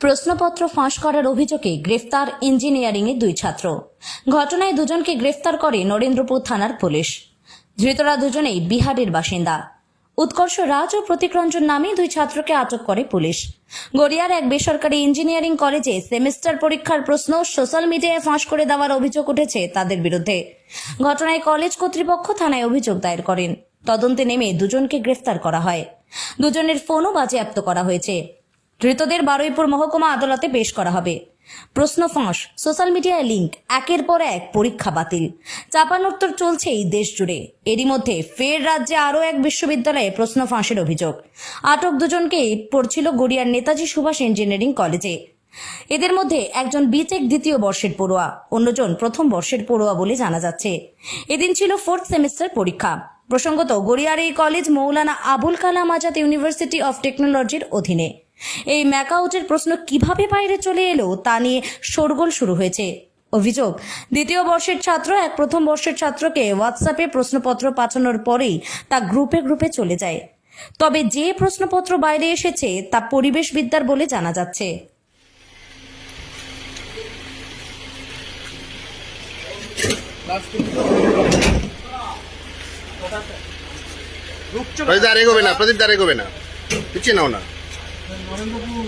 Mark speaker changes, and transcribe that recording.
Speaker 1: প্রশ্নপত্র ফাঁস করার অভিযোগে গ্রেফতার ইঞ্জিনিয়ারিংয়ের দুই ছাত্র। ঘটনায় দুজনকে গ্রেফতার করে নরেন্দ্রপুর থানার পুলিশ। ধৃতরা দুজনেই বিহারের বাসিন্দা। উৎকর্ষ রাজ ও প্রতীক রঞ্জন নামে দুই ছাত্রকে আটক করে পুলিশ। গড়িয়ার এক বেসরকারি ইঞ্জিনিয়ারিং কলেজে সেমিস্টার পরীক্ষার প্রশ্ন সোশ্যাল মিডিয়ায় ফাঁস করে দেওয়ার অভিযোগ উঠেছে তাদের বিরুদ্ধে। ঘটনায় কলেজ কর্তৃপক্ষ থানায় অভিযোগ দায়ের করেন। তদন্তে নেমে দুজনকে গ্রেফতার করা হয়। দুজনের ফোনও বাজেয়াপ্ত করা হয়েছে। ধৃতদের বারুইপুর মহকুমা আদালতে পেশ করা হবে। প্রশ্ন ফাঁস, সোশ্যাল মিডিয়ায় লিঙ্ক একের পর এক পরীক্ষা বাতিল। চাপান চাপানোত্তর চলছেই দেশ জুড়ে এরই মধ্যে ফের রাজ্যে আরও এক বিশ্ববিদ্যালয়ে প্রশ্ন ফাঁসের অভিযোগ। আটক দুজনকেই পড়ছিল গড়িয়ার নেতাজি সুভাষ ইঞ্জিনিয়ারিং কলেজে। এদের মধ্যে একজন বিটেক দ্বিতীয় বর্ষের পড়ুয়া, অন্যজন প্রথম বর্ষের পড়ুয়া বলে জানা যাচ্ছে। এদিন ছিল ফোর্থ সেমিস্টার পরীক্ষা। প্রসঙ্গত গড়িয়ার এই college Maulana Abul Kalam Azad university of টেকনোলজির অধীনে। এই ম্যাকআউটের প্রশ্ন কীভাবে বাইরে চলে এলো তা নিয়ে শোরগোল শুরু হয়েছে। অভিযোগ, দ্বিতীয় বর্ষের ছাত্র এক প্রথম বর্ষের ছাত্রকে হোয়াটসঅ্যাপে প্রশ্নপত্র পাঠানোর পরেই তা গ্রুপে গ্রুপে চলে যায়। তবে যে প্রশ্নপত্র বাইরে এসেছে তা পরিবেশবিদ্যার বলে জানা যাচ্ছে।
Speaker 2: প্রদীপ দাঁড়িয়ে গোবে না, প্রদীপ দাঁড়িয়ে গোবে না। পিছিয়ে নাও না।
Speaker 3: নরেন্দ্রপুর